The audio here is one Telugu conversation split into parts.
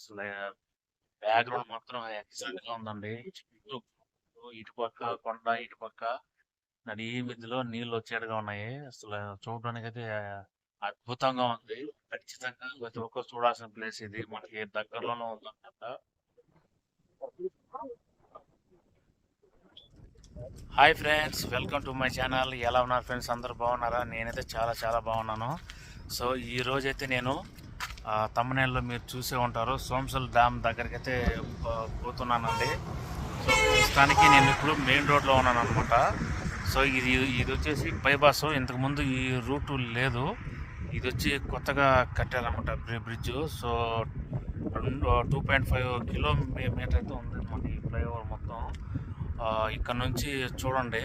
అసలు బ్యాక్గ్రౌండ్ మాత్రం ఎక్సలెంట్గా ఉందండి ఇటు పక్క కొండ ఇటు పక్క నడి మధ్యలో నీళ్ళు వచ్చేట్టుగా ఉన్నాయి. అసలు చూడడానికి అయితే అద్భుతంగా ఉంది. ఖచ్చితంగా ప్రతి ఒక్కరు చూడాల్సిన ప్లేస్ ఇది. మనకి దగ్గరలోనే ఉందన్నమాట. Hi friends welcome to my channel ఎలా ఉన్నారు ఫ్రెండ్స్ అందరు? బాగున్నారా? నేనైతే చాలా చాలా బాగున్నాను. సో ఈ రోజు అయితే నేను తమ్మనేల్లో మీరు చూసే ఉంటారు. సోమసల్ డ్యామ్ దగ్గరికి అయితే పోతున్నానండి. సో ప్రస్తుతానికి నేను ఇప్పుడు మెయిన్ రోడ్లో ఉన్నాను అనమాట సో ఇది ఇది వచ్చేసి బైపాస్. ఇంతకుముందు ఈ రూటు లేదు. ఇది వచ్చి కొత్తగా కట్టారనమాట బ్రిడ్జ్. సో రెండు టూ పాయింట్ ఫైవ్ కిలోమీటర్ అయితే ఉంది మన ఈ ఫ్లైఓవర్ మొత్తం. ఇక్కడ నుంచి చూడండి.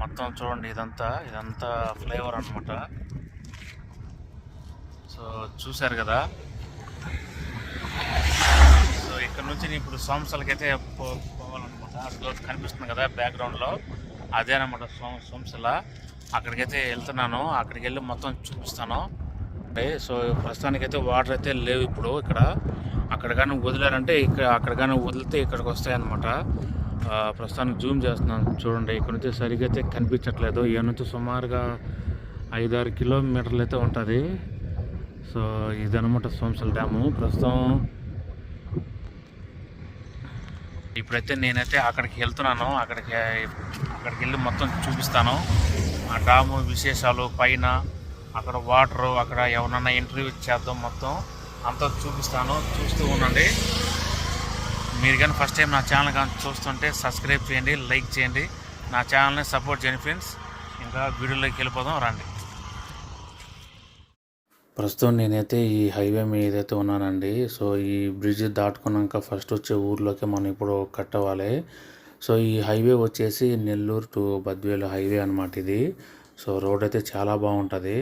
మొత్తం చూడండి ఇదంతా. ఇదంతా ఫ్లైఓవర్ అనమాట సో చూశారు కదా? సో ఇక్కడ నుంచి నేను ఇప్పుడు సోమసలకి అయితే పో పోవాలన్నమాట అక్కడ కనిపిస్తుంది కదా బ్యాక్గ్రౌండ్లో. అదేనమాట సోమ సోమసల అక్కడికైతే వెళ్తున్నాను. అక్కడికి వెళ్ళి మొత్తం చూపిస్తాను. అంటే సో ప్రస్తుతానికైతే వాటర్ అయితే లేవు ఇప్పుడు ఇక్కడ. అక్కడ కానీ వదిలారంటే ఇక్కడ అక్కడ కానీ వదిలితే ఇక్కడికి వస్తాయన్నమాట. ప్రస్తుతానికి జూమ్ చేస్తున్నాను. చూడండి ఇక్కడ నుంచి సరిగ్గా అయితే కనిపించట్లేదు. ఇక్కడ నుంచి సుమారుగా ఐదారు కిలోమీటర్లు అయితే ఉంటుంది. సో ఇదనమాట సోమసల్ డ్యాము. ప్రస్తుతం ఇప్పుడైతే నేనైతే అక్కడికి వెళ్తున్నాను. అక్కడికి అక్కడికి వెళ్ళి మొత్తం చూపిస్తాను. ఆ డ్యాము విశేషాలు పైన అక్కడ వాటర్ అక్కడ ఎవరన్నా ఇంటర్వ్యూ చేద్దాం మొత్తం అంతా చూపిస్తాను. చూస్తూ ఉండండి. మీరు కానీ ఫస్ట్ టైం నా ఛానల్ కానీ చూస్తుంటే సబ్స్క్రైబ్ చేయండి లైక్ చేయండి. నా ఛానల్ని సపోర్ట్ చేయండి ఫ్రెండ్స్ ఇంకా వీడియోలోకి వెళ్ళిపోదాం రండి. ప్రస్తుతం నేనైతే ఈ హైవే మీద అయితే ఉన్నానండి. సో ఈ బ్రిడ్జ్ దాటుకున్నాక ఫస్ట్ వచ్చే ఊర్లోకి మనం ఇప్పుడు కట్టవాలి. సో ఈ హైవే వచ్చేసి నెల్లూరు టు బద్వేలు హైవే అనమాట ఇది. సో రోడ్ అయితే చాలా బాగుంటుంది.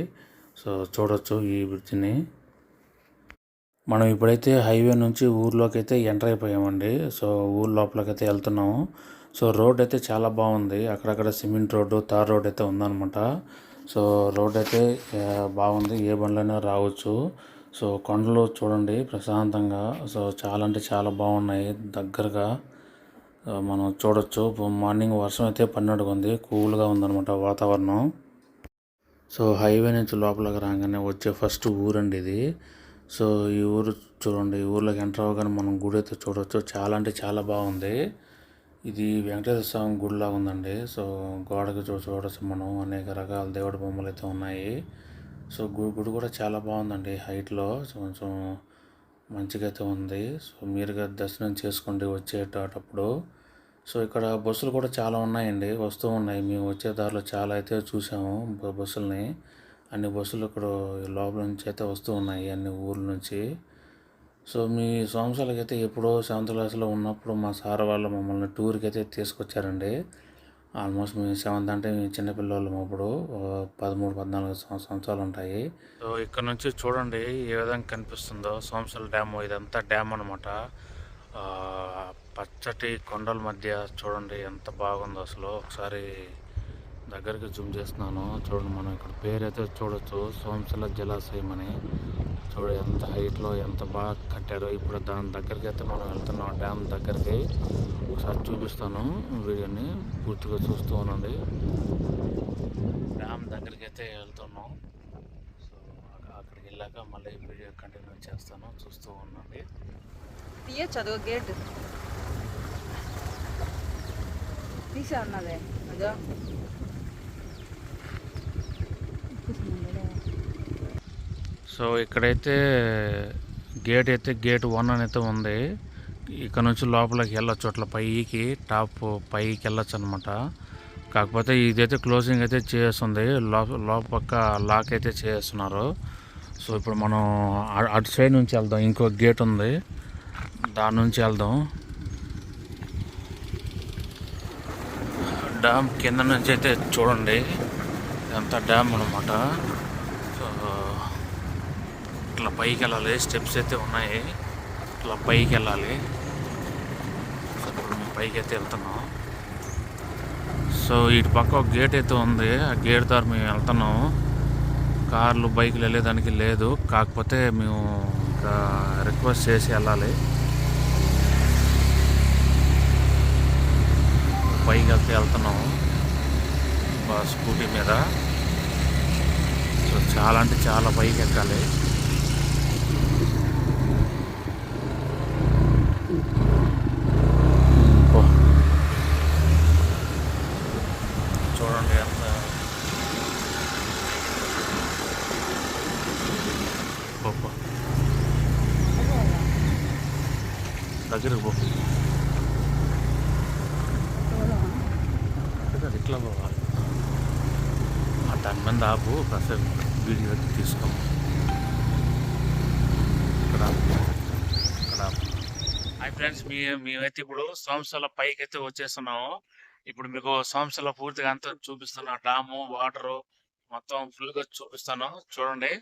సో చూడొచ్చు ఈ బ్రిడ్జ్ని. మనం ఇప్పుడైతే హైవే నుంచి ఊర్లోకి అయితే ఎంటర్ అయిపోయామండి. సో ఊరు లోపలికి అయితే వెళ్తున్నాము. సో రోడ్ అయితే చాలా బాగుంది. అక్కడక్కడ సిమెంట్ రోడ్డు తార్ రోడ్ అయితే ఉందన్నమాట. సో రోడ్ అయితే బాగుంది. ఏ బండ్లైనా రావచ్చు. సో కొండలు చూడండి ప్రశాంతంగా. సో చాలా అంటే చాలా బాగున్నాయి దగ్గరగా. మనం చూడొచ్చు. మార్నింగ్ వర్షం అయితే పడినట్టుగా ఉంది. కూల్గా ఉందన్నమాట వాతావరణం. సో హైవే నుంచి లోపలికి రాగానే వచ్చే ఫస్ట్ ఊరండి ఇది. సో ఈ ఊరు చూడండి. ఈ ఊర్లోకి ఎంటర్ అవ్వగానే మనం గుడి అయితే చూడవచ్చు చాలా అంటే చాలా బాగుంది. ఇది వెంకటేశ్వర స్వామి గుడిలా ఉందండి. సో గోడకి చూ మనం అనేక రకాల దేవుడి బొమ్మలు అయితే ఉన్నాయి. సో గుడి గుడి కూడా చాలా బాగుందండి హైట్లో. కొంచెం మంచిగా అయితే ఉంది. సో మీరుగా దర్శనం చేసుకోండి వచ్చేటప్పుడు. సో ఇక్కడ బస్సులు కూడా చాలా ఉన్నాయండి. వస్తూ ఉన్నాయి. మేము వచ్చే దారిలో చాలా అయితే చూసాము బస్సులని. అన్ని బస్సులు ఇక్కడ లోపల నుంచి అయితే వస్తూ ఉన్నాయి. అన్ని ఊర్ల నుంచి. సో మీ సంవత్సరాలకి అయితే ఎప్పుడో సెవెంత్ క్లాస్లో ఉన్నప్పుడు మా సార్ వాళ్ళు మమ్మల్ని టూర్కి అయితే తీసుకొచ్చారండి. ఆల్మోస్ట్ మేము సెవెంత్ అంటే మేము చిన్నపిల్లలు అప్పుడు. పదమూడు పద్నాలుగు సంవత్సరాలు ఉంటాయి. సో ఇక్కడ నుంచి చూడండి ఏ విధంగా కనిపిస్తుందో. సోమసల్ డ్యామ్ ఇదంతా డ్యామ్ అనమాట పచ్చటి కొండల మధ్య చూడండి ఎంత బాగుందో అసలు. ఒకసారి దగ్గరికి జూమ్ చేస్తున్నాను. చూడండి మనం ఇక్కడ పేరు అయితే చూడొచ్చు. సోంసల జలాశయం అని. చూడ ఎంత హైట్లో ఎంత బాగా కట్టారో. ఇప్పుడు దాని దగ్గరికి అయితే మనం వెళ్తున్నాం. డ్యామ్ దగ్గరికి. ఒకసారి చూపిస్తాను వీడియోని. పూర్తిగా చూస్తూ ఉండండి. డ్యామ్ దగ్గరికి అయితే వెళ్తున్నాం. సో అక్కడికి వెళ్ళాక మళ్ళీ వీడియో కంటిన్యూ చేస్తాను. చూస్తూ ఉండండి. తీయచ్చు గేట్. తీసా ఉన్నదే అదో. సో ఇక్కడైతే గేట్ అయితే గేట్ వన్ అని అయితే ఉంది. ఇక్కడ నుంచి లోపలికి వెళ్ళొచ్చు అట్లా పైకి టాప్ పైకి వెళ్ళొచ్చు అనమాట కాకపోతే ఇదైతే క్లోజింగ్ అయితే చేస్తుంది. లోప లోపల పక్క లాక్ అయితే చేస్తున్నారు. సో ఇప్పుడు మనం అటు సైడ్ నుంచి వెళ్దాం. ఇంకో గేట్ ఉంది. దాని నుంచి వెళ్దాం. డ్యామ్ కింద నుంచి అయితే చూడండి. ఇదంతా డ్యామ్ అనమాట సో ఇట్లా పైకి వెళ్ళాలి స్టెప్స్ అయితే ఉన్నాయి. ఇట్లా పైకి వెళ్ళాలి సో ఇప్పుడు మేము పైకి అయితే వెళ్తున్నాం. సో ఇటు పక్క ఒక గేట్ అయితే ఉంది. ఆ గేట్ ద్వారా మేము వెళ్తున్నాం. కార్లు బైకులు వెళ్ళేదానికి లేదు. కాకపోతే మేము ఇంకా రిక్వెస్ట్ చేసి వెళ్ళాలి. పైకి వెళ్తే వెళ్తున్నాం. స్కూటీ మీద. చాలా అంటే చాలా పైకి ఎక్కాలి. చూడండి ఎంత. దగ్గరకు పో. ఇట్లా పోవాలి ఆ దాని మీద ఆపు కాసేపు. వీడియో తీసుకోం. ఇక్కడ ఇక్కడ. హాయ్ ఫ్రెండ్స్ మీ మేమైతే ఇప్పుడు సంస్థల పైకి అయితే వచ్చేస్తున్నాము. ఇప్పుడు మీకు సంవత్సరాల పూర్తిగా అంతా చూపిస్తున్నా. డాము వాటరు మొత్తం ఫుల్గా చూపిస్తాను. చూడండి.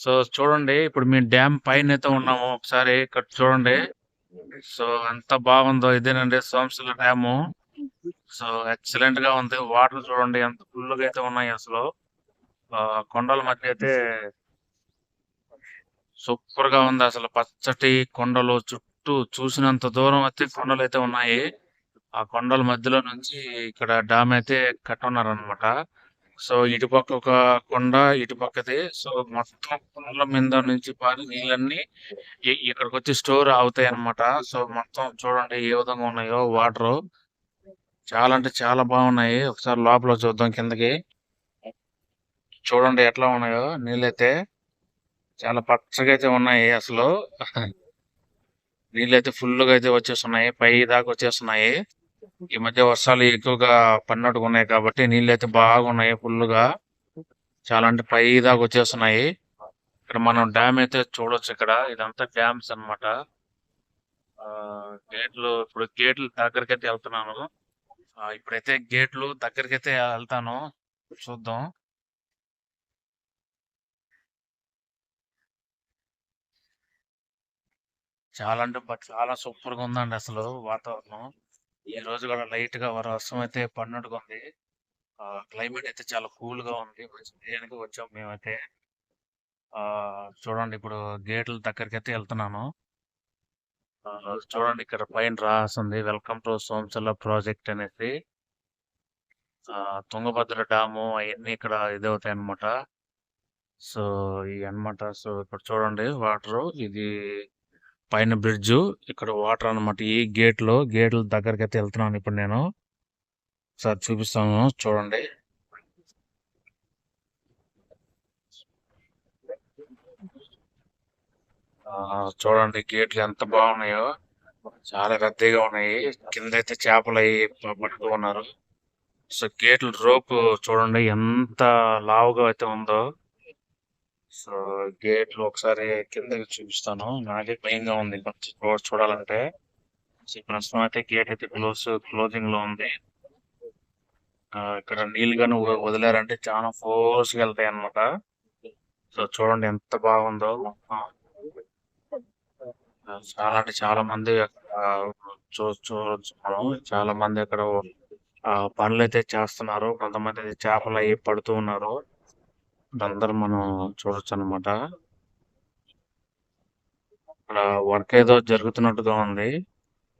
సో చూడండి ఇప్పుడు మేము డ్యామ్ పైన అయితే ఉన్నాము ఒకసారి. ఇక్కడ చూడండి. సో ఎంత బాగుందో ఇదేనండి సోమశిల డ్యాము. సో ఎక్సలెంట్గా ఉంది. వాటర్ చూడండి ఎంత ఫుల్గా అయితే ఉన్నాయి అసలు. ఆ, కొండల మధ్య అయితే సూపర్గా ఉంది అసలు. పచ్చటి కొండలు చుట్టూ చూసినంత దూరం అయితే కొండలు అయితే ఉన్నాయి. ఆ కొండల మధ్యలో నుంచి ఇక్కడ డ్యామ్ అయితే కట్టున్నారు అనమాట సో ఇటుపక్క ఒక కొండ ఇటుపక్కది సో మొత్తం కొండల మీద నుంచి పారి నీళ్ళన్నీ ఇక్కడికి వచ్చి స్టోర్ అవుతాయి అనమాట సో మొత్తం చూడండి ఏ విధంగా ఉన్నాయో వాటర్. చాలా అంటే చాలా బాగున్నాయి. ఒకసారి లోపల చూద్దాం కిందకి. చూడండి ఎట్లా ఉన్నాయో. నీళ్ళైతే చాలా పచ్చగా అయితే ఉన్నాయి అసలు. నీళ్ళైతే ఫుల్గా అయితే వచ్చేస్తున్నాయి. పై దాకా వచ్చేస్తున్నాయి. ఈ మధ్య వర్షాలు ఎక్కువగా పడినట్టుగా ఉన్నాయి కాబట్టి నీళ్ళైతే బాగున్నాయి ఫుల్గా చాలా అంటే పై దాకా వచ్చేస్తున్నాయి. ఇక్కడ మనం డ్యామ్ అయితే చూడొచ్చు ఇక్కడ. ఇదంతా డ్యామ్స్ అన్నమాట. ఆ గేట్లు ఇప్పుడు గేట్లు దగ్గరికి అయితే వెళ్తున్నాను. ఇప్పుడైతే గేట్లు దగ్గరికి అయితే వెళ్తాను. చూద్దాం. చాలా అంటే చాలా సూపర్గా ఉందండి అసలు వాతావరణం. ఈ రోజు కూడా లైట్గా వర్షం అయితే పడినట్టుగా ఉంది. క్లైమేట్ అయితే చాలా కూల్గా ఉంది. మంచి వచ్చాం మేమైతే. ఆ చూడండి ఇప్పుడు గేట్ల దగ్గరికి అయితే వెళ్తున్నాను. చూడండి ఇక్కడ పైన రాస్తుంది వెల్కమ్ టు సోమచల్ల ప్రాజెక్ట్ అనేసి. ఆ తుంగభద్ర డాము అవన్నీ ఇక్కడ ఇదవుతాయి అనమాట సో ఈ అనమాట సో ఇక్కడ చూడండి వాటర్ ఇది పైన బ్రిడ్జ్ ఇక్కడ వాటర్ అన్నమాట. ఈ గేట్లో గేట్ల దగ్గరికి అయితే వెళ్తున్నాను ఇప్పుడు నేను. సార్ చూపిస్తాను చూడండి. చూడండి గేట్లు ఎంత బాగున్నాయో. చాలా పెద్దగా ఉన్నాయి. కింద అయితే చేపలు అవి పట్టుకున్నారు ఉన్నారు. సో గేట్లు రోప్ చూడండి ఎంత లావుగా అయితే ఉందో. సో గేట్లు ఒకసారి కిందకి చూపిస్తాను. నాకే భయంగా ఉంది. కొంచెం చూడాలంటే. ప్రస్తుతం అయితే గేట్ అయితే క్లోజ్ క్లోజింగ్లో ఉంది. ఇక్కడ నీళ్ళు కానీ వదిలారంటే చాలా ఫోర్స్గా వెళ్తాయి అన్నమాట సో చూడండి ఎంత బాగుందో. చాలా అంటే చాలా మంది ఆ, చూ మనం చాలా మంది అక్కడ ఆ, పనులు అయితే చేస్తున్నారు. కొంతమంది అయితే చేపలు అవి పడుతూ ఉన్నారు. అందరూ మనం చూడొచ్చు అనమాట ఇక్కడ వర్క్ ఏదో జరుగుతున్నట్టుగా ఉంది.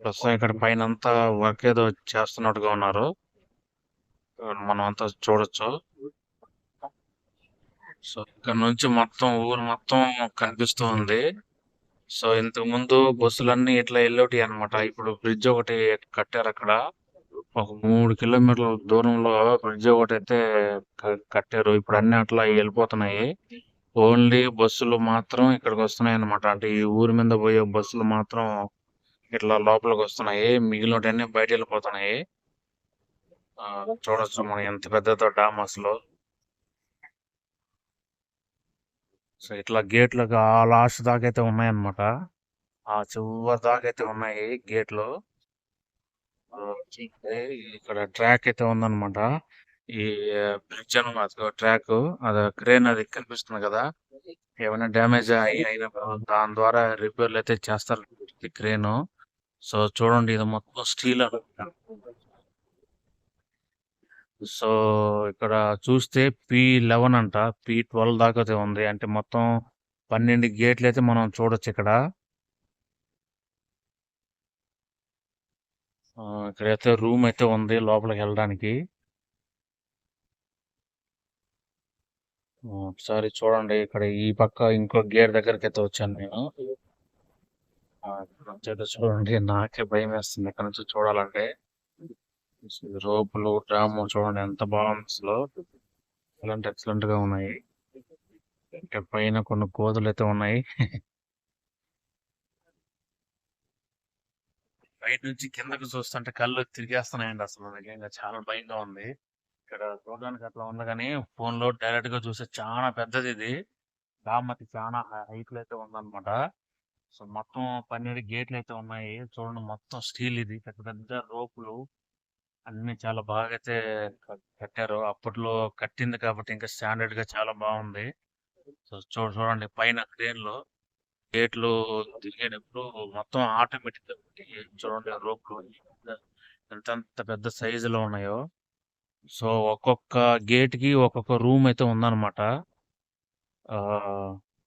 ప్రస్తుతం ఇక్కడ పైన అంతా వర్క్ ఏదో చేస్తున్నట్టుగా ఉన్నారు. మనం అంతా చూడొచ్చు. సో ఇక్కడ నుంచి మొత్తం ఊరు మొత్తం కనిపిస్తూ ఉంది. సో ఇంతకు ముందు బస్సులన్నీ ఇట్లా వెళ్ళేటి అన్నమాట. ఇప్పుడు బ్రిడ్జ్ ఒకటి కట్టారు అక్కడ. ఒక మూడు కిలోమీటర్ల దూరంలో బ్రిడ్జ్ ఒకటి అయితే కట్టారు. ఇప్పుడు అన్ని అట్లా వెళ్ళిపోతున్నాయి. ఓన్లీ బస్సులు మాత్రం ఇక్కడికి వస్తున్నాయి అన్నమాట. అంటే ఈ ఊరి మీద పోయే బస్సులు మాత్రం ఇట్లా లోపలికి వస్తున్నాయి. మిగిలినటన్నీ బయట వెళ్ళిపోతున్నాయి. ఆ, చూడొచ్చు మనం ఎంత పెద్దదో డామ్ అసలు. సో ఇట్లా గేట్లు ఆ లాస్ట్ దాకా అయితే ఉన్నాయన్నమాట. ఆ చివరి దాకా అయితే ఉన్నాయి గేట్లు. ఇక్కడ ట్రాక్ అయితే ఉందన్నమాట. ఈ బ్రిడ్జ్ అనమాట ట్రాక్. అది క్రేన్ అది కనిపిస్తుంది కదా. ఏమైనా డ్యామేజ్ అయిన దాని ద్వారా రిపేర్లు అయితే చేస్తారు క్రేన్. సో చూడండి ఇది మొత్తం స్టీల్ సో ఇక్కడ చూస్తే పి లెవెన్ అంట. పి ట్వెల్వ్ దాకా అయితే ఉంది. అంటే మొత్తం పన్నెండు గేట్లు అయితే మనం చూడొచ్చు ఇక్కడ. ఆ, ఇక్కడైతే రూమ్ అయితే ఉంది లోపలికి వెళ్ళడానికి. ఒకసారి చూడండి. ఇక్కడ ఈ పక్క ఇంకో గేట్ దగ్గరికి అయితే వచ్చాను నేను. చూడండి. నాకే భయం వేస్తుంది ఇక్కడ నుంచి చూడాలంటే. రోపులు డ్రాము చూడండి ఎంత బాగుంది. అసలు ఎక్సలెంట్ ఎక్సలెంట్గా ఉన్నాయి. ఇక్కడ పైన కొన్ని కోతులు అయితే ఉన్నాయి. బయట నుంచి కిందకు చూస్తుంటే కళ్ళు తిరిగేస్తున్నాయండి అసలు. నిజంగా చాలా భయంగా ఉంది. ఇక్కడ చూడడానికి అట్లా ఉంది కానీ ఫోన్లో డైరెక్ట్గా చూస్తే చాలా పెద్దది ఇది. డామతి చాలా హైట్లో అయితే ఉందన్నమాట. సో మొత్తం పన్నెండు గేట్లు అయితే ఉన్నాయి. చూడండి మొత్తం స్టీల్ ఇది. పెద్ద పెద్ద రోపులు. అన్ని చాలా బాగా అయితే కట్టారు. అప్పట్లో కట్టింది కాబట్టి ఇంకా స్టాండర్డ్గా చాలా బాగుంది. సో చూ చూడండి పైన క్రేన్లో గేట్లు తిరిగేటప్పుడు మొత్తం ఆటోమేటిక్ చూడండి రోప్లు ఎంత ఎంత పెద్ద సైజులో ఉన్నాయో. సో ఒక్కొక్క గేట్కి ఒక్కొక్క రూమ్ అయితే ఉందన్నమాట. ఆ,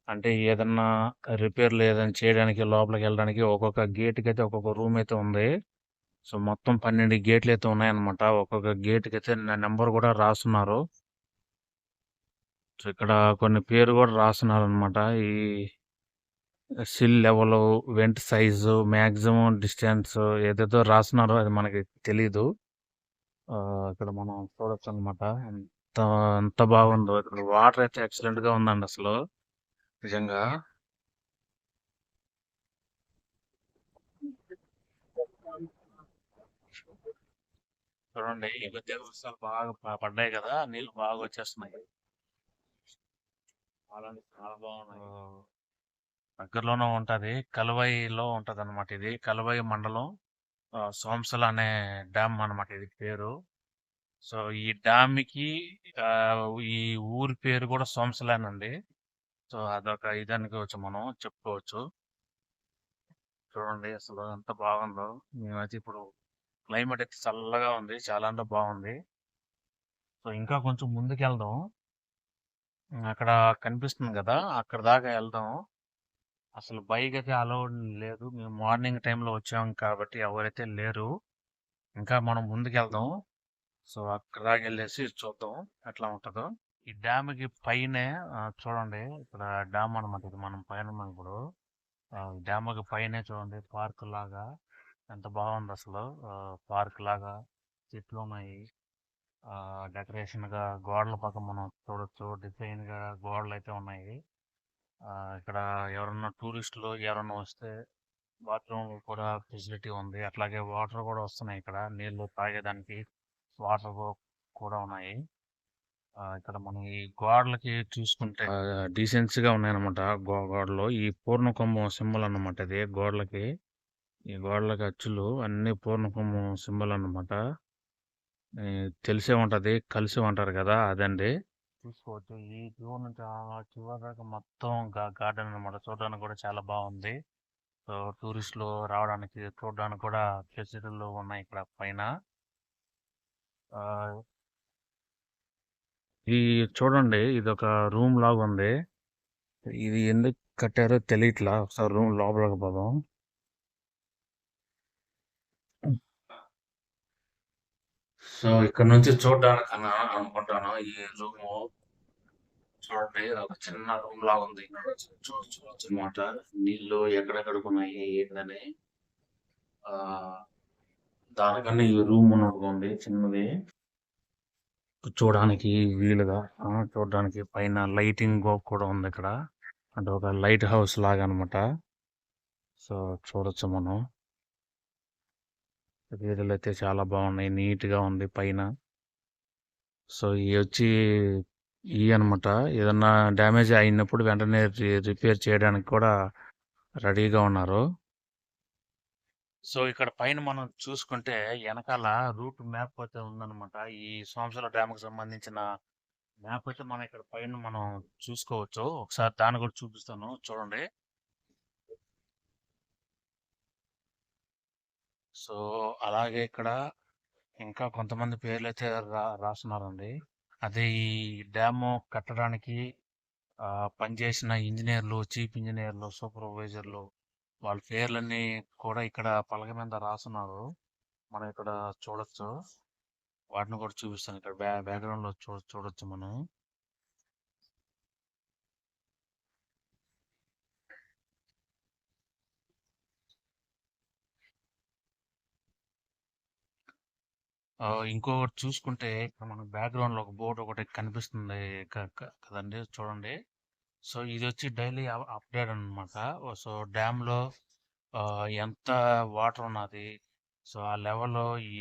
అంటే ఏదన్నా రిపేర్లు ఏదైనా చేయడానికి లోపలికి వెళ్ళడానికి ఒక్కొక్క గేట్కి అయితే ఒక్కొక్క రూమ్ అయితే ఉంది. సో మొత్తం పన్నెండు గేట్లు అయితే ఉన్నాయన్నమాట. ఒక్కొక్క గేట్కి అయితే నెంబర్ కూడా రాస్తున్నారు సో ఇక్కడ కొన్ని పేరు కూడా రాస్తున్నారు అనమాట ఈ sill level vent size maximum distance ఏదేదో రాస్తున్నారో అది మనకి తెలీదు. ఆ, ఇక్కడ మనం చూడొచ్చు అనమాట ఎంత ఎంత బాగుందో. ఇక్కడ వాటర్ అయితే ఎక్సలెంట్గా ఉందండి అసలు. నిజంగా. చూడండి ఈ మధ్య వర్షాలు బాగా పడ్డాయి కదా నీళ్ళు బాగా వచ్చేస్తున్నాయి. చాలా బాగున్నాయి. దగ్గరలోనే ఉంటది కలవైలో ఉంటది అనమాట ఇది. కలువై మండలం సోంసల అనే డ్యామ్ అన్నమాట ఇది పేరు. సో ఈ డ్యామ్కి ఈ ఊరి పేరు కూడా సోంసలేనండి సో అదొక ఇది వచ్చి మనం చెప్పుకోవచ్చు. చూడండి అసలు ఎంత బాగుందో. మేమైతే ఇప్పుడు క్లైమేట్ అయితే చల్లగా ఉంది. చాలా అంటే బాగుంది. సో ఇంకా కొంచెం ముందుకు వెళ్దాం అక్కడ కనిపిస్తుంది కదా అక్కడ దాకా వెళ్దాం. అసలు బైక్ అయితే అలౌడ్ లేదు. మేము మార్నింగ్ టైంలో వచ్చాం కాబట్టి ఎవరైతే లేరు ఇంకా మనం ముందుకు వెళ్దాం సో అక్కడ దాకా వెళ్ళేసి చూద్దాం ఎట్లా ఉంటుందో. ఈ డ్యామ్కి పైనే చూడండి ఇక్కడ డ్యామ్ అనమాట ఇది. మనం పైన ఉన్నాం ఇప్పుడు. డ్యామ్కి పైనే చూడండి పార్క్ లాగా. ఎంత బాగుంది అసలు పార్క్ లాగా చెట్లు ఉన్నాయి ఆ డెకరేషన్గా గోడల పక్క మనం చూడొచ్చు. డిజైన్గా గోడలు అయితే ఉన్నాయి. ఆ ఇక్కడ ఎవరన్నా టూరిస్టులు ఎవరన్నా వస్తే బాత్రూమ్ కూడా ఫెసిలిటీ ఉంది. అట్లాగే వాటర్ కూడా వస్తున్నాయి ఇక్కడ. నీళ్ళు తాగేదానికి వాటర్ కూడా ఉన్నాయి. ఆ, ఇక్కడ మనం ఈ గోడలకి చూసుకుంటే డీసెన్స్గా ఉన్నాయన్నమాట గో- గోడలు ఈ పూర్ణ కుంభం సింబల్ అన్నమాట ఇది గోడలకి. ఈ గోడలకి అచ్చులు అన్ని పూర్ణ కుంభం సింబల్ అన్నమాట. ఈ తెలిసే ఉంటది కలిసి ఉంటారు కదా అదండి. చూసుకోవచ్చు. ఈ వ్యూ నుంచి చివరి దాకా మొత్తం గార్డెన్ అన్నమాట. చూడడానికి కూడా చాలా బాగుంది. సో టూరిస్టులు రావడానికి చూడడానికి కూడా ఫెసిలిటీలు ఉన్నాయి ఇక్కడ పైన. ఆ, ఇది చూడండి ఇది ఒక రూమ్ లాగా ఉంది ఇది ఎందుకు కట్టారో తెలియట్లా. ఒకసారి రూమ్ లోపలికి పోదాం. సో ఇక్కడ నుంచి చూడడానికి అనుకుంటాను. ఈ రూమ్ చూడండి ఒక చిన్న రూమ్ లాగా ఉంది. చూడొచ్చు అనమాట నీళ్ళు ఎక్కడెక్కడికి ఉన్నాయి ఏంటని. ఆ దానికన్నా ఈ రూమ్ ఉన్నట్టుగా ఉంది చిన్నది. చూడడానికి వీలుగా చూడడానికి పైన లైటింగ్ కూడా ఉంది ఇక్కడ. అంటే ఒక లైట్ హౌస్ లాగా అన్నమాట. సో చూడొచ్చు మనం. వీధులు అయితే చాలా బాగున్నాయి. నీట్గా ఉంది పైన. సో ఇవి వచ్చి ఇవి అన్నమాట. ఏదన్నా డ్యామేజ్ అయినప్పుడు వెంటనే రిపేర్ చేయడానికి కూడా రెడీగా ఉన్నారు. సో ఇక్కడ పైన మనం చూసుకుంటే వెనకాల రూట్ మ్యాప్ అయితే ఉందన్నమాట. ఈ సోమశల డ్యామ్కి సంబంధించిన మ్యాప్ అయితే మనం ఇక్కడ పైన మనం చూసుకోవచ్చు. ఒకసారి దాన్ని కూడా చూపిస్తాను. చూడండి. సో అలాగే ఇక్కడ ఇంకా కొంతమంది పేర్లు అయితే రా రాస్తున్నారండి. అదే ఈ డ్యామ్ కట్టడానికి ఆ, పనిచేసిన ఇంజనీర్లు చీఫ్ ఇంజనీర్లు సూపర్వైజర్లు వాళ్ళ పేర్లన్నీ కూడా ఇక్కడ పలక మీద రాస్తున్నారు. మనం ఇక్కడ చూడొచ్చు. వాటిని కూడా చూపిస్తాను. ఇక్కడ బ్యా బ్యాక్గ్రౌండ్లో చూ చూడొచ్చు మనం. ఇంకొకటి చూసుకుంటే ఇక్కడ మనకు బ్యాక్గ్రౌండ్లో ఒక బోర్డు ఒకటి కనిపిస్తుంది కదండి చూడండి. సో ఇది వచ్చి డైలీ అప్డేట్ అన్నమాట. సో డ్యామ్లో ఆ, ఎంత వాటర్ ఉన్నది సో ఆ లెవెల్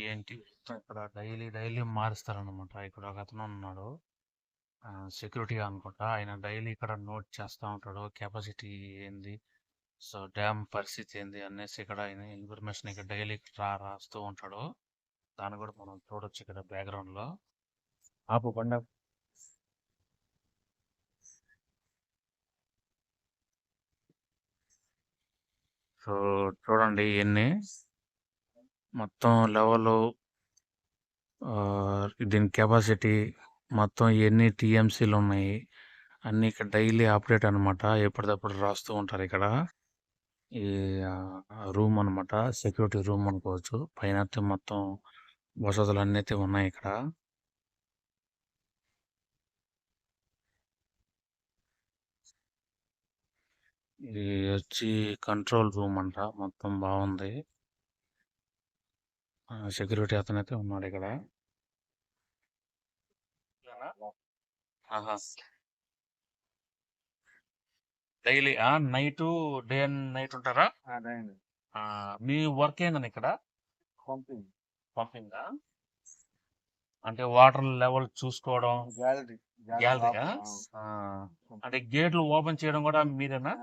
ఏంటి? ఇక్కడ డైలీ డైలీ మారుస్తారనమాట ఇక్కడ ఒక అతను ఉన్నాడు. సెక్యూరిటీ అనుకుంటా. ఆయన డైలీ ఇక్కడ నోట్ చేస్తూ ఉంటాడు. కెపాసిటీ ఏంది? సో డ్యామ్ పరిస్థితి ఏంది? అనేసి ఇక్కడ ఆయన ఇన్ఫర్మేషన్ ఇక్కడ డైలీ రా రాస్తూ ఉంటాడు. దాన్ని కూడా మనం చూడొచ్చు ఇక్కడ బ్యాక్గ్రౌండ్లో ఆపు పండ సో చూడండి ఇవన్నీ మొత్తం లెవెల్ దీని కెపాసిటీ మొత్తం ఎన్ని టీఎంసీలు ఉన్నాయి. అన్ని ఇక్కడ డైలీ అప్డేట్ అన్నమాట. ఎప్పటికప్పుడు రాస్తూ ఉంటారు ఇక్కడ. ఈ రూమ్ అన్నమాట. సెక్యూరిటీ రూమ్ అనుకోవచ్చు. పైన అయితే మొత్తం వసతులు అన్నీ అయితే ఉన్నాయి ఇక్కడ. ఇది వచ్చి కంట్రోల్ రూమ్ అంట. మొత్తం బాగుంది. సెక్యూరిటీ అతనైతే ఉన్నాడు ఇక్కడ. Daily night day and night ఉంటారా? ఆ, మీ వర్క్ ఏందని ఇక్కడ? పంపింగ్ పంపింగ్ అంటే వాటర్ లెవెల్ చూసుకోవడం గ్యాలరీ గ్యాలరీగా అంటే గేట్లు ఓపెన్ చేయడం కూడా మీరేనా?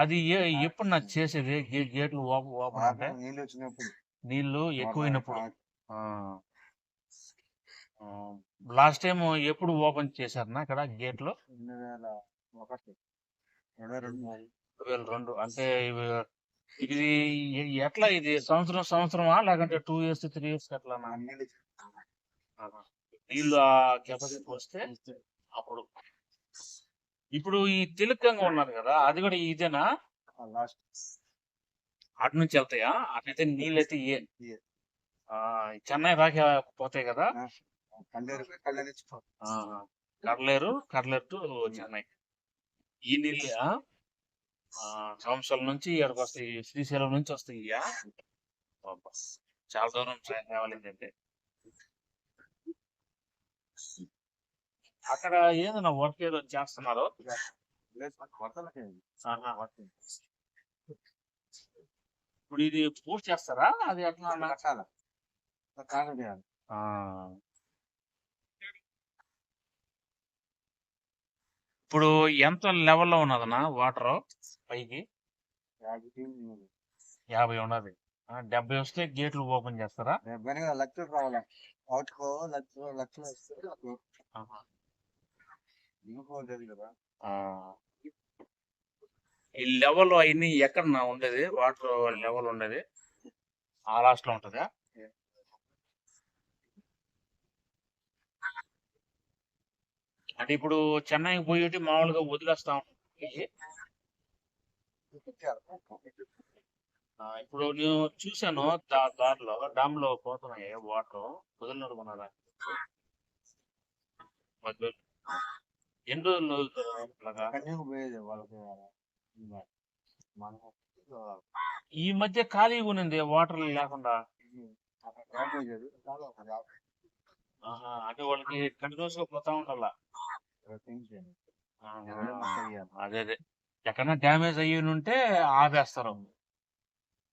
అది ఎప్పుడు నాకు చేసేది? గేట్లు ఓపెన్ ఓపెన్ అంటే? నీళ్ళు వచ్చినప్పుడు. నీళ్ళు ఎక్కువైనప్పుడు. లాస్ట్ టైం ఎప్పుడు ఓపెన్ చేశారనా ఇక్కడ గేట్లు? రెండు వేల రెండు. అంటే ఇవి ఇది ఎట్లా ఇది? సంవత్సరం సంవత్సరమా? లేకంటే టూ ఇయర్స్ త్రీ ఇయర్స్ ఆ నీళ్ళు ఆ కెపాసిటీ వస్తే అప్పుడు. ఇప్పుడు ఈ తిలకంగా ఉన్నారు కదా అది కూడా ఇదేనా? లాస్ట్ అటు నుంచి వెళ్తాయా? అటైతే నీళ్ళు అయితే ఏ. చెన్నై దాకా పోతాయి కదా. కడలేరు కడలేరు టు చెన్నై. ఈ నీళ్ళు సంవత్సరాల నుంచి ఇక్కడికి వస్తాయి. శ్రీశైలం నుంచి వస్తాయి. చాలా దూరం ట్రావెల్ ఏంటంటే అక్కడ ఏదైనా వర్క్ ఏదో చేస్తున్నారు. ఇప్పుడు ఇది పూర్తి చేస్తారా? అది ఎట్లా అన్నా? కట్టాల కాదు చేయాలి ఆ. ఇప్పుడు ఎంత లెవెల్లో ఉన్నదన్నా వాటర్? పైకి? యాభై ఉన్నది. డెబ్బై వస్తే గేట్లు ఓపెన్ చేస్తారా? లక్షలు రావాలి? లక్షలు. ఈ లెవెల్ అవన్నీ ఎక్కడ ఉండేది? వాటర్ లెవెల్ ఉండేది? ఆ లాస్ట్లో ఉంటదా అంటే ఇప్పుడు చెన్నైకి పోయేటి మామూలుగా వదిలేస్తా ఇప్పుడు నేను చూశాను దారిలో డామ్లో పోతున్నాయి వాటర్. వదిలినట్టు కొన్నారా మధ్యలో. ఎన్ని రోజులు ఈ మధ్య ఖాళీగా ఉన్నది వాటర్ లేకుండా. అంటే వాళ్ళకి కంటిన్యూస్గా పోతా ఉండాలా. అదే అదే. ఎక్కడైనా డ్యామేజ్ అయ్యి ఉంటే ఆపేస్తారు.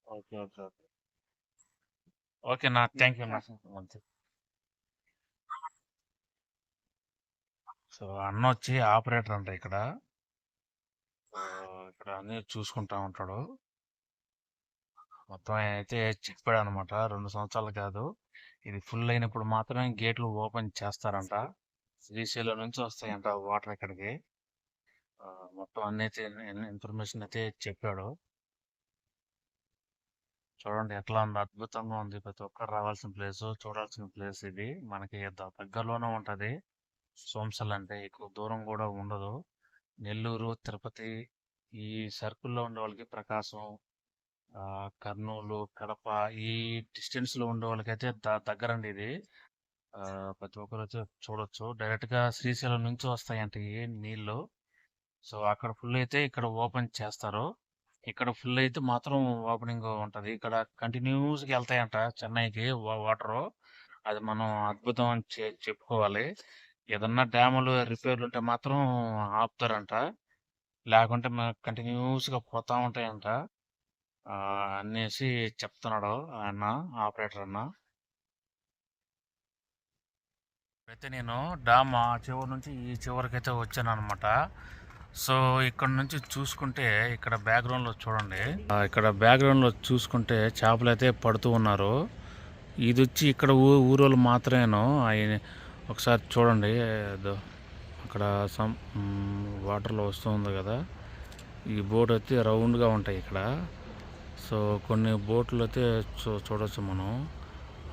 Okay okay okay. ఓకే నా థ్యాంక్ యూ నా. సో అన్న వచ్చి ఆపరేటర్ అంట ఇక్కడ ఇక్కడ అన్ని చూసుకుంటా ఉంటాడు. మొత్తం ఆయన అయితే చెప్పాడు అనమాట రెండు సంవత్సరాలు కాదు. ఇది ఫుల్ అయినప్పుడు మాత్రమే గేట్లు ఓపెన్ చేస్తారంట. శ్రీశైలం నుంచి వస్తాయంట వాటర్ ఇక్కడికి. మొత్తం అన్ని అయితే ఇన్ఫర్మేషన్ అయితే చెప్పాడు. చూడండి ఎట్లా ఉంది అద్భుతంగా ఉంది. ప్రతి ఒక్కరు రావాల్సిన ప్లేస్ చూడాల్సిన ప్లేస్ ఇది. మనకి దగ్గరలోనే ఉంటది. సోంసల్ అంటే ఎక్కువ దూరం కూడా ఉండదు. నెల్లూరు తిరుపతి ఈ సర్కిల్లో ఉండే వాళ్ళకి ప్రకాశం కర్నూలు కడప ఈ డిస్టెన్స్లో ఉండే వాళ్ళకైతే దగ్గర దగ్గరండి ఇది. ఆ, ప్రతి ఒక్కరు వచ్చి చూడొచ్చు. డైరెక్ట్గా శ్రీశైలం నుంచి వస్తాయంట ఈ నీళ్ళు సో అక్కడ ఫుల్ అయితే ఇక్కడ ఓపెన్ చేస్తారు. ఇక్కడ ఫుల్ అయితే మాత్రం ఓపెనింగ్ ఉంటది. ఇక్కడ కంటిన్యూస్గా వెళ్తాయంట చెన్నైకి వాటర్ అది మనం అద్భుతం అని చె- చెప్పుకోవాలి. ఏదన్నా డ్యాములు రిపేర్లు ఉంటే మాత్రం ఆపుతారంట. లేకుంటే కంటిన్యూస్గా పోతా ఉంటాయంట. అనేసి చెప్తున్నాడు అన్న ఆపరేటర్ అన్న. అయితే నేను డామ్ ఆ చివరి నుంచి ఈ చివరికైతే వచ్చాను అనమాట సో ఇక్కడ నుంచి చూసుకుంటే ఇక్కడ బ్యాక్గ్రౌండ్లో చూడండి. ఇక్కడ బ్యాక్గ్రౌండ్లో చూసుకుంటే చేపలు అయితే పడుతూ ఉన్నారు. ఇది వచ్చి ఇక్కడ ఊ ఊరోళ్ళు మాత్రమేను. ఒకసారి చూడండి. ఏదో అక్కడ సమ్ వాటర్లో వస్తూ ఉంది కదా. ఈ బోట్ అయితే రౌండ్గా ఉంటాయి ఇక్కడ. సో కొన్ని బోట్లు అయితే చూ చూడవచ్చు మనం.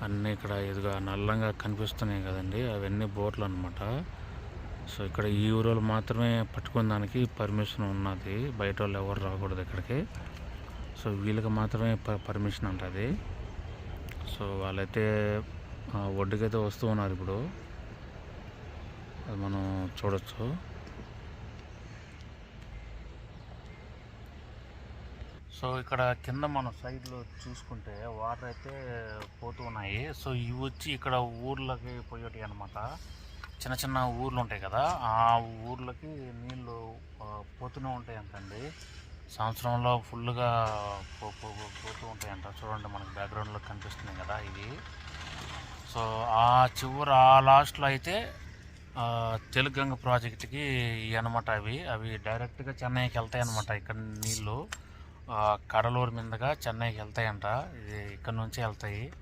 అన్నీ ఇక్కడ ఇదిగా నల్లంగా కనిపిస్తున్నాయి కదండి. అవన్నీ బోట్లు అనమాట సో ఇక్కడ ఈ ఊరోళ్ళు మాత్రమే పట్టుకునే దానికి పర్మిషన్ ఉన్నది. బయట వాళ్ళు ఎవరు రాకూడదు ఇక్కడికి. సో వీళ్ళకి మాత్రమే పర్మిషన్ ఉంటుంది సో వాళ్ళైతే ఒడ్డుకైతే వస్తూ ఉన్నారు ఇప్పుడు. అది మనం చూడొచ్చు. సో ఇక్కడ కింద మన సైడ్లో చూసుకుంటే వాటర్ అయితే పోతూ ఉన్నాయి. సో ఇవి వచ్చి ఇక్కడ ఊర్లకి పోయేటి అనమాట చిన్న చిన్న ఊర్లు ఉంటాయి కదా ఆ ఊర్లకి నీళ్ళు పోతూనే ఉంటాయి అంటండి సంవత్సరంలో ఫుల్గా పో పో- పోతూ ఉంటాయంట. చూడండి మనకి బ్యాక్గ్రౌండ్లో కనిపిస్తుంది కదా ఇవి. సో ఆ చివరి ఆ లాస్ట్లో అయితే తెలుగు ప్రాజెక్ట్కి అనమాట అవి. అవి డైరెక్ట్గా చెన్నైకి వెళ్తాయి అనమాట ఇక్కడ నీళ్ళు. కడలూరు మీదుగా చెన్నైకి వెళ్తాయంట. ఇది ఇక్కడ నుంచి వెళ్తాయి.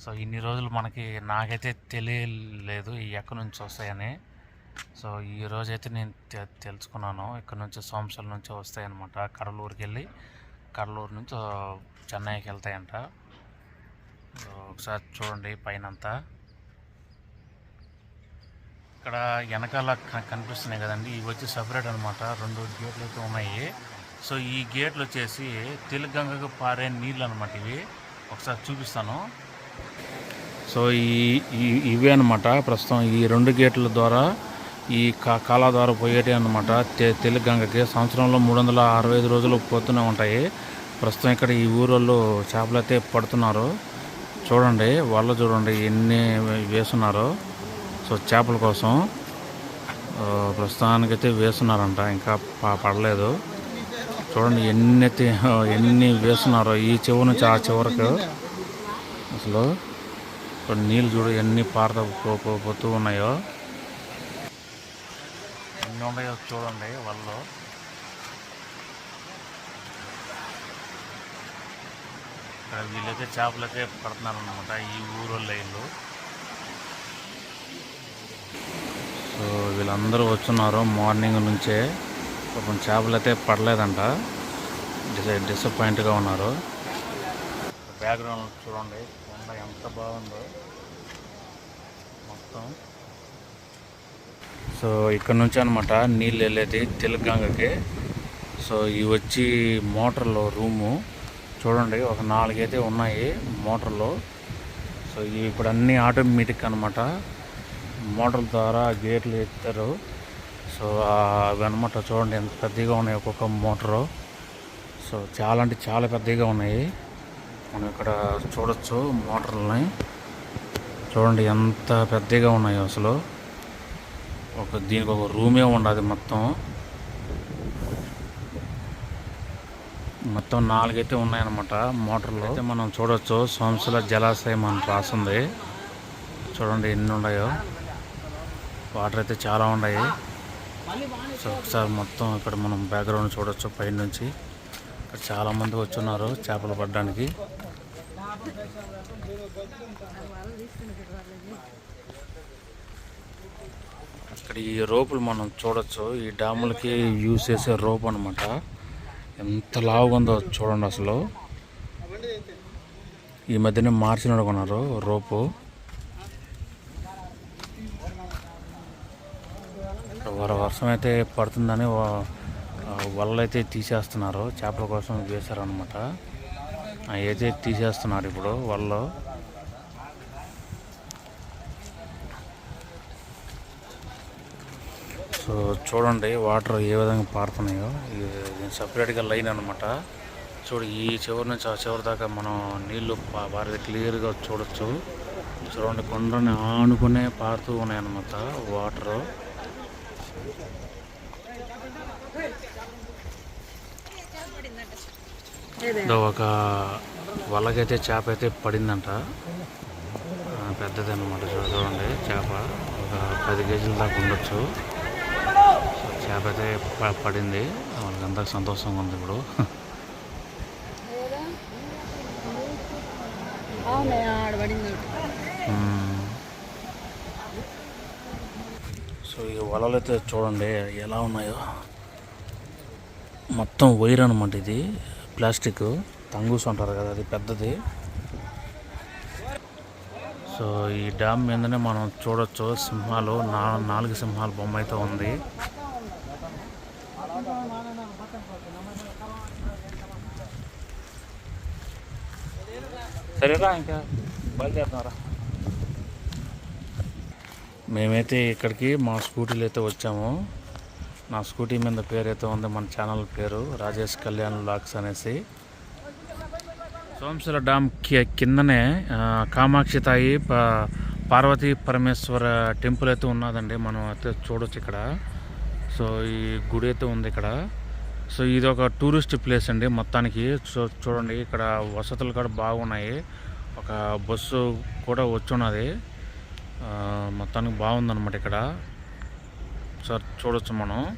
సో ఇన్ని రోజులు మనకి నాకైతే తెలియలేదు ఎక్కడి నుంచి వస్తాయని. సో ఈ రోజైతే నేను తె- తెలుసుకున్నాను. ఇక్కడ నుంచి సోమశల నుంచి వస్తాయన్నమాట. కడలూరుకి వెళ్ళి కడలూరు నుంచి చెన్నైకి వెళ్తాయంట. ఒకసారి చూడండి పైనంతా. ఇక్కడ వెనకాల కనిపిస్తున్నాయి కదండి. ఇవి వచ్చి సపరేట్ అనమాట రెండు గేట్లు అయితే ఉన్నాయి. సో ఈ గేట్లు వచ్చేసి తెలుగంగకు పారే నీళ్ళు అనమాట ఇవి. ఒకసారి చూపిస్తాను. సో ఈ ఇవే అనమాట ప్రస్తుతం ఈ రెండు గేట్ల ద్వారా ఈ కా కాలా ద్వారా పోయేటి అనమాట తె తెలుగంగకి సంవత్సరంలో మూడు వందల అరవై ఐదు రోజులు పోతూనే ఉంటాయి. ప్రస్తుతం ఇక్కడ ఈ ఊరోళ్ళు చేపలు అయితే పడుతున్నారు. చూడండి వాళ్ళు చూడండి ఎన్ని వేస్తున్నారు సో చేపల కోసం ప్రస్తుతానికైతే వేస్తున్నారంట ఇంకా ప- పడలేదు. చూడండి ఎన్ని అయితే ఎన్ని వేస్తున్నారో. ఈ చివరి నుంచి ఆ చివరకు అసలు ఇప్పుడు నీళ్ళు చూడు ఎన్ని పారద పోతూ ఉన్నాయో. ఎన్ని ఉన్నాయో చూడండి వాళ్ళు. ఇక్కడ వీళ్ళైతే చేపలైతే పడుతున్నారు అనమాట ఈ ఊరు ఇల్లు సో వీళ్ళందరూ వచ్చున్నారు మార్నింగ్ నుంచే. పాపం చేపలు అయితే పడలేదంట. డిస డిసప్పాయింట్గా ఉన్నారు. బ్యాక్గ్రౌండ్ చూడండి. కొండ ఎంత బాగుందో. మొత్తం. సో ఇక్కడ నుంచి అనమాట నీళ్ళు వెళ్ళేది తెలుగంగకి సో ఇవి వచ్చి మోటార్లో రూము. చూడండి ఒక నాలుగైతే ఉన్నాయి మోటార్లో. సో ఇవి ఇప్పుడు అన్నీ ఆటోమేటిక్ అనమాట మోటార్ ద్వారా గేట్లు ఎత్తారు. సో అవన్నమాట అవి చూడండి ఎంత పెద్దగా ఉన్నాయి ఒక్కొక్క మోటారు. సో చాలా అంటే చాలా పెద్దగా ఉన్నాయి. మనం ఇక్కడ చూడొచ్చు మోటార్లని. చూడండి ఎంత పెద్దగా ఉన్నాయి అసలు. ఒక దీనికి ఒక రూమే ఉండదు మొత్తం. మొత్తం నాలుగైతే ఉన్నాయన్నమాట మోటార్లు. అయితే మనం చూడొచ్చు సోంసల జలాశయం అని రాసింది. చూడండి ఎన్ని ఉన్నాయో. వాటర్ అయితే చాలా ఉన్నాయి. సో ఒకసారి మొత్తం ఇక్కడ మనం బ్యాక్గ్రౌండ్ చూడొచ్చు పైన నుంచి ఇక్కడ చాలా మంది వచ్చున్నారు చేపలు పడడానికి. ఇక్కడ ఈ రోపులు మనం చూడొచ్చు. ఈ డ్యాములకి యూజ్ చేసే రోప్ అనమాట ఎంత లావుగా ఉందో చూడండి అసలు. ఈ మధ్యనే మార్చినాడు కొన్నారు రోపు. వర్షం అయితే పడుతుందని వలలు అయితే తీసేస్తున్నారు. చేపల కోసం వేశారనమాట అయితే తీసేస్తున్నారు ఇప్పుడు వలలో. సో చూడండి వాటర్ ఏ విధంగా పారుతున్నాయో. ఇది సపరేట్గా లైన్ అనమాట చూడు ఈ చివరి నుంచి ఆ చివరి దాకా మనం నీళ్ళు పా- క్లియర్గా చూడొచ్చు. చూడండి కొండని ఆనుకునే పారుతూ ఉన్నాయన్నమాట వాటర్. ఒక వలకైతే చేప అయితే పడిందంట. పెద్దది అనమాట చూడండి చేప. ఒక పది కేజీల దాకా ఉండొచ్చు. చేప అయితే పడింది. వాళ్ళకంతా సంతోషంగా ఉంది ఇప్పుడు మ్మ్. సో ఈ వలలు అయితే చూడండి ఎలా ఉన్నాయో. మొత్తం వైర్ అనమాట ఇది ప్లాస్టిక్ తంగూస్ అంటారు కదా అది పెద్దది. సో ఈ డ్యామ్ మీదనే మనం చూడొచ్చు సింహాలు నా నాలుగు సింహాల బొమ్మ అయితే ఉంది. సరేరా ఇంకా? బయలుదేరుతున్నారా? మేమైతే ఇక్కడికి మా స్కూటీలో అయితే వచ్చాము. నా స్కూటీ మీద పేరు అయితే ఉంది మన ఛానల్ పేరు రాజేష్ కళ్యాణ్ లాక్స్ అనేసి. సోమశిల డ్యామ్ కి- కిందనే కామాక్షి తాయి పార్వతీ పరమేశ్వర టెంపుల్ అయితే ఉన్నదండి. మనం అయితే చూడొచ్చు ఇక్కడ. సో ఈ గుడి అయితే ఉంది ఇక్కడ. సో ఇది ఒక టూరిస్ట్ ప్లేస్ అండి మొత్తానికి. సో చూడండి ఇక్కడ వసతులు కూడా బాగున్నాయి. ఒక బస్సు కూడా వచ్చున్నది. మొత్తానికి బాగుందన్నమాట ఇక్కడ. సార్ చూడొచ్చు మనం.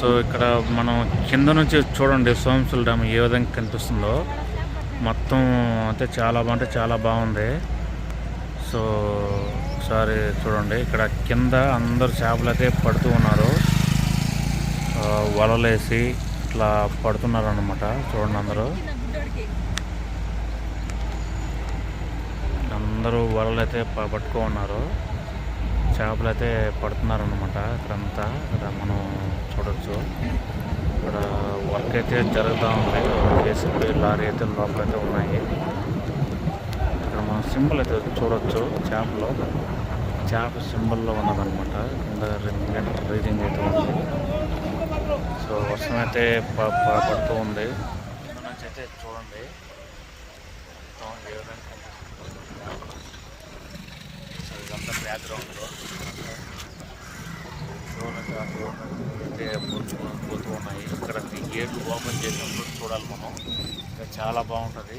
సో ఇక్కడ మనం కింద నుంచి చూడండి సోమసుల డ్యామ్ ఏ విధంగా కనిపిస్తుందో. మొత్తం అంటే చాలా బాగుంటే చాలా బాగుంది. సో ఒకసారి చూడండి ఇక్కడ కింద అందరు చేపలు అయితే పడుతూ ఉన్నారు. ఆ, వలలేసి ఇట్లా పడుతున్నారు అనమాట చూడండి అందరూ. అందరూ వలలు అయితే పట్టుకో ఉన్నారు చేపలు అయితే పడుతున్నారు అనమాట ఇక్కడంతా. ఇక్కడ మనం చూడొచ్చు. ఇక్కడ వర్క్ అయితే జరుగుతూ ఉంది. జేసీబీ లారీ అయితే లోపలైతే ఉన్నాయి. ఇక్కడ మనం సింబల్ అయితే చూడొచ్చు చేపలో. చేప సింబల్లో ఉన్నదన్నమాట. కింద రీడింగ్ అయితే ఉంది. సో వర్షం అయితే పడుతూ ఉంది కింద నుంచి అయితే చూడండి మొత్తం ఏ విధంగా కనిపిస్తుందో. సో పోతూ ఉన్నాయి ఇక్కడ గేట్లు ఓపెన్ చేసినప్పుడు చూడాలి మనం. ఇంకా చాలా బాగుంటుంది.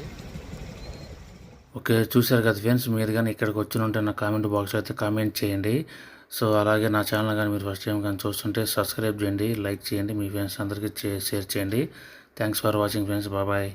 ఓకే చూశారు కదా ఫ్రెండ్స్ మీరు కానీ ఇక్కడికి వచ్చి ఉంటే నా కామెంట్ బాక్స్ అయితే కామెంట్ చేయండి. సో అలాగే నా ఛానల్ కానీ మీరు ఫస్ట్ టైం కానీ చూస్తుంటే సబ్స్క్రైబ్ చేయండి లైక్ చేయండి మీ ఫ్రెండ్స్ అందరికీ షేర్ చేయండి. థ్యాంక్స్ ఫర్ వాచింగ్ ఫ్రెండ్స్ బాబాయ్